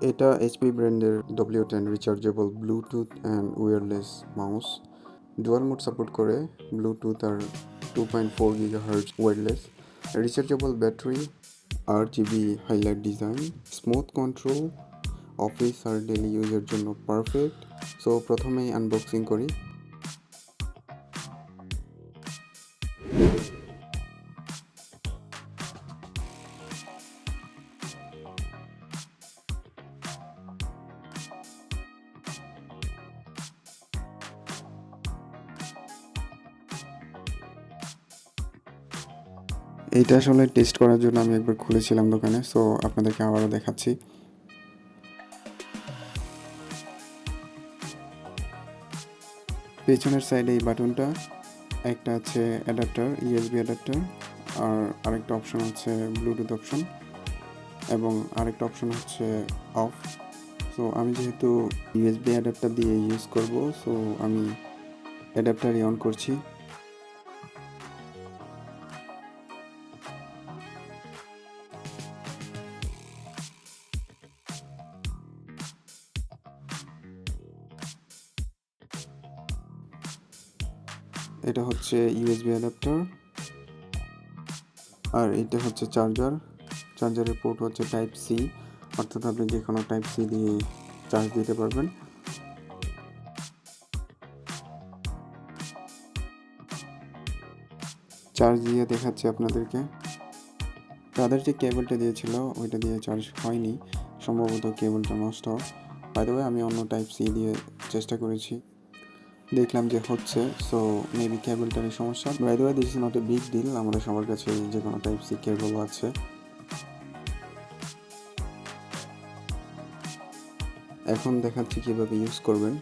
এটা এইচপি ব্র্যান্ডের W ten rechargeable Bluetooth and wireless mouse dual mode support করে Bluetooth আর two point four giga hertz wireless rechargeable battery RGB highlight design smooth control office আর daily ইউজের জন্য perfect so প্রথমেই unboxing করি। এইটা আসলে test করার জন্য আমি একবার খুলেছিলাম দোকানে সো আপনাদেরকে আবারও দেখাচ্ছি। পেছনের সাইডে এই বাটনটা একটা আছে অ্যাডাপ্টার ইউএসবি অ্যাডাপ্টার আর আরেকটা অপশন হচ্ছে ব্লুটুথ অপশন এবং আরেকটা অপশন হচ্ছে অফ সো আমি যেহেতু ইউএসবি অ্যাডাপ্টার দিয়ে ইউজ করব সো আমি অ্যাডাপ্টারই অন করছি। এটা হচ্ছে ইউএসবি অ্যাডাপ্টার আর এটা হচ্ছে চার্জার চার্জারের পোর্ট হচ্ছে টাইপ সি অর্থাৎ আপনি যে কোনো টাইপ সি দিয়ে চার্জ দিতে পারবেন। চার্জ দিয়ে দেখাচ্ছি আপনাদেরকে। তাদের যে কেবলটা দিয়েছিল, ওইটা দিয়ে চার্জ হয়নি। সম্ভবত কেবলটা নষ্ট। বাই দ্য আমি অন্য টাইপ সি দিয়ে চেষ্টা করেছি। দেখলাম যে হচ্ছে সো মেবি কেবলটারই সমস্যা। By the way this is not a big deal আমাদের সবার কাছে যে কোনো টাইপ সি কেবল আছে। এখন দেখাচ্ছি কীভাবে ইউজ করবেন।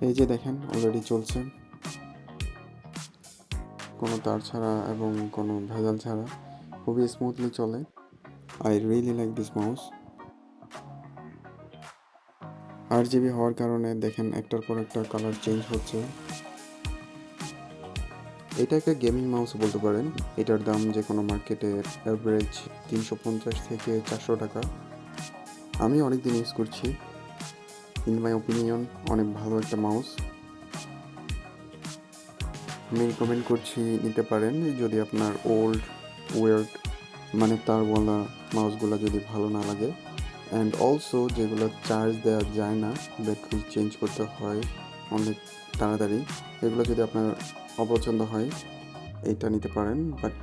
এই যে দেখেন অলরেডি চলছে। কোনো তার ছাড়া এবং কোনো ভেজাল ছাড়া খুবই স্মুথলি চলে। I really like this mouse RGB হওয়ার কারণে দেখেন, একটার পর একটা কালার চেঞ্জ হচ্ছে। এটা একটা গেমিং মাউস বলতে পারেন। এটার দাম যে কোনো মার্কেটে অ্যাভারেজ তিনশো পঞ্চাশ থেকে চারশো টাকা। আমি অনেক দিন ইউজ করছি। ইন মাই ওপিনিয়ন অনেক ভালো একটা মাউস আমি রিকমেন্ড করছি নিতে পারেন, যদি আপনার ওল্ড ওয়ার্ড মানে তার বলা মাউসগুলো যদি ভালো না লাগে. অ্যান্ড অলসো যেগুলো চার্জ দেওয়া যায় না ব্যাটারি চেঞ্জ করতে হয় অনেক তাড়াতাড়ি, এগুলো যদি আপনার অপছন্দ হয় এইটা নিতে পারেন। বাট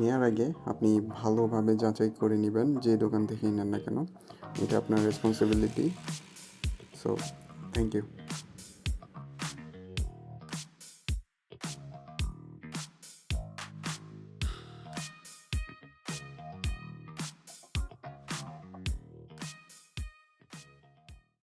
নেওয়ার আগে আপনি ভালোভাবে যাচাই করে নেবেন, যে দোকান থেকেই নেন না কেন, এটা আপনার রেসপন্সিবিলিটি So, thank you.